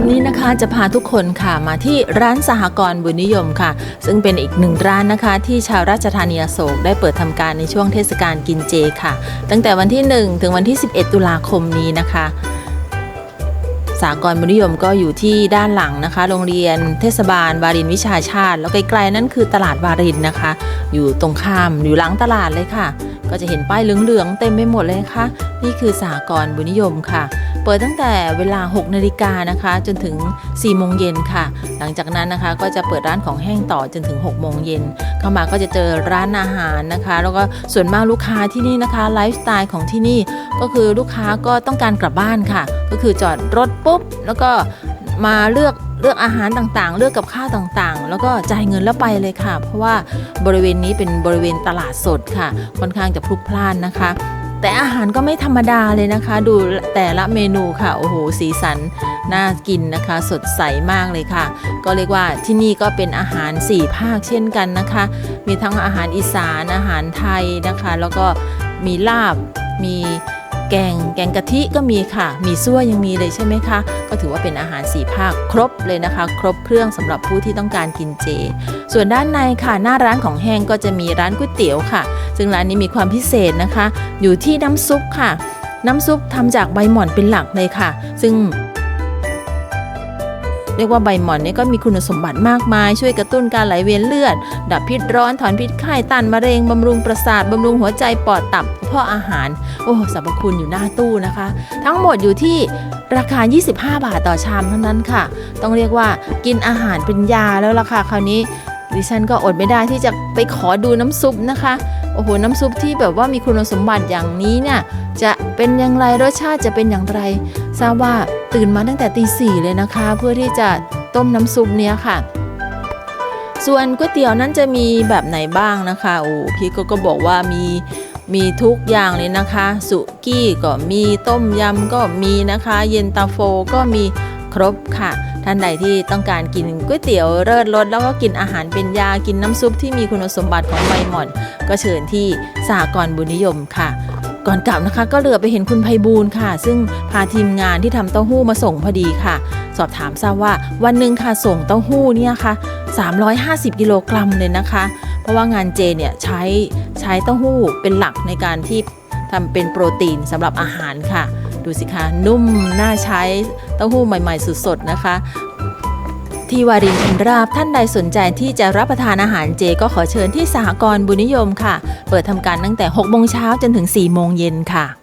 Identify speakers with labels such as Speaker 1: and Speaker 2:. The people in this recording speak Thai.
Speaker 1: ปนี้นะคะจะพาทุกคนค่ะมาที่ร้านสหกรณ์บุญนิยมค่ะ ซึ่งเป็นอีกหนึ่งร้านนะคะ ที่ชาวราชธานีอโศกได้เปิดทำการในช่วงเทศกาลกินเจค่ะ ตั้งแต่วันที่ 1 ถึงวันที่ 11 ตุลาคมนี้นะคะสากรณ์บุญนิยมก็อยู่ที่ด้านหลังนะคะ โรงเรียนเทศบาลวารินวิชาชาติ แล้วไกลๆนั่นคือตลาดวารินนะคะ อยู่ตรงข้ามอยู่หลังตลาดเลยค่ะ ก็จะเห็นป้ายเหลืองๆเต็มไปหมดเลยนะคะนี่คือสากรณ์บุญนิยมค่ะ เปิดตั้งแต่เวลา 6 นาฬิกานะคะ จนถึง 4 โมงเย็นค่ะ หลังจากนั้นนะคะก็จะเปิดร้านของแห้งต่อจนถึง 6 โมงเย็นเข้ามาก็จะเจอร้านอาหารนะคะ แล้วก็ส่วนมากลูกค้าที่นี่นะคะไลฟ์สไตล์ของที่นี่ก็คือลูกค้าก็ต้องการกลับบ้านค่ะ ก็คือจอดรถปุ๊บ แล้วก็มาเลือกเลือกอาหารต่างๆ เลือกกับข้าวต่างๆ แล้วก็จ่ายเงินแล้วไปเลยค่ะ เพราะว่าบริเวณนี้เป็นบริเวณตลาดสดค่ะ ค่อนข้างจะพลุกพล่านนะคะ แต่อาหารก็ไม่ธรรมดาเลยนะคะ ดูแต่ละเมนูค่ะโอ้โหสีสันน่ากินนะคะ สดใสมากเลยค่ะ ก็เรียกว่าที่นี่ก็เป็นอาหาร 4 ภาคเช่นกันนะคะ มีทั้งอาหารอีสานอาหารไทยนะคะ แล้วก็มีลาบมี แกงแกงกะทิก็มีค่ะ มีซั่วยังมีเลยใช่ไหมคะ ก็ถือว่าเป็นอาหารสี่ภาคครบเลยนะคะ ครบเครื่องสำหรับผู้ที่ต้องการกินเจ ส่วนด้านในค่ะ หน้าร้านของแห้งก็จะมีร้านก๋วยเตี๋ยวค่ะ ซึ่งร้านนี้มีความพิเศษนะคะ อยู่ที่น้ำซุปค่ะ น้ำซุปทำจากใบหม่อนเป็นหลักเลยค่ะ ซึ่ง เรียกว่าใบหม่อนเนี่ยก็มีคุณสมบัติมากมาย ช่วยกระตุ้นการไหลเวียนเลือด ดับพิษร้อนถอนพิษไข้ต้านมะเร็งบำรุงประสาทบำรุงหัวใจปอดตับเพาะอาหาร โอ้สรรพคุณอยู่หน้าตู้นะคะ ทั้งหมดอยู่ที่ราคา 25 บาทต่อชามเท่านั้นค่ะ ต้องเรียกว่ากินอาหารเป็นยาแล้วล่ะค่ะคราวนี้ดิฉันก็อดไม่ได้ที่จะไปขอดูน้ำซุปนะคะ อ้โหน้ำซุปที่แบบว่ามีคุณสมบัติอย่างนี้เนี่ยจะเป็นอย่างไรรสชาติจะเป็นอย่างไรทราบว่าตื่นมาตั้งแต่ตีสี่เลยนะคะ เพื่อที่จะต้มน้ำซุปเนี้ยค่ะ ส่วนก๋วยเตี๋ยวนั้นจะมีแบบไหนบ้างนะคะโอ้พี่ก็ก็บอกว่ามีมีทุกอย่างเลยนะคะ สุกี้ก็มีต้มยำก็มีนะคะ เย็นตาโฟก็มีครบค่ะ ท่านใดที่ต้องการกินก๋วยเตี๋ยวเลิศรสแล้วก็กินอาหารเป็นยากินน้ำซุปที่มีคุณสมบัติของใบหม่อน ก็เชิญที่สหกรณ์บุญนิยมค่ะ ก่อนกลับนะคะก็เหลือไปเห็นคุณไพบูลค่ะ ซึ่งพาทีมงานที่ทำเต้าหู้มาส่งพอดีค่ะ สอบถามทราบว่าวันหนึ่งค่ะส่งเต้าหู้เนี่ยค่ะ350 กิโลกรัมเลยนะคะ เพราะว่างานเจเนี่ยใช้ใช้เต้าหู้เป็นหลักในการที่ทำเป็นโปรตีนสำหรับอาหารค่ะ ดูสิคะนุ่มน่าใช้เต้าหู้ใหม่ ๆสดๆนะคะ ที่วารินอินราบท่านใดสนใจที่จะรับประทานอาหารเจ ก็ขอเชิญที่สหกรณ์บุญนิยมค่ะ เปิดทำการตั้งแต่6โมงเช้าจนถึง4โมงเย็นค่ะ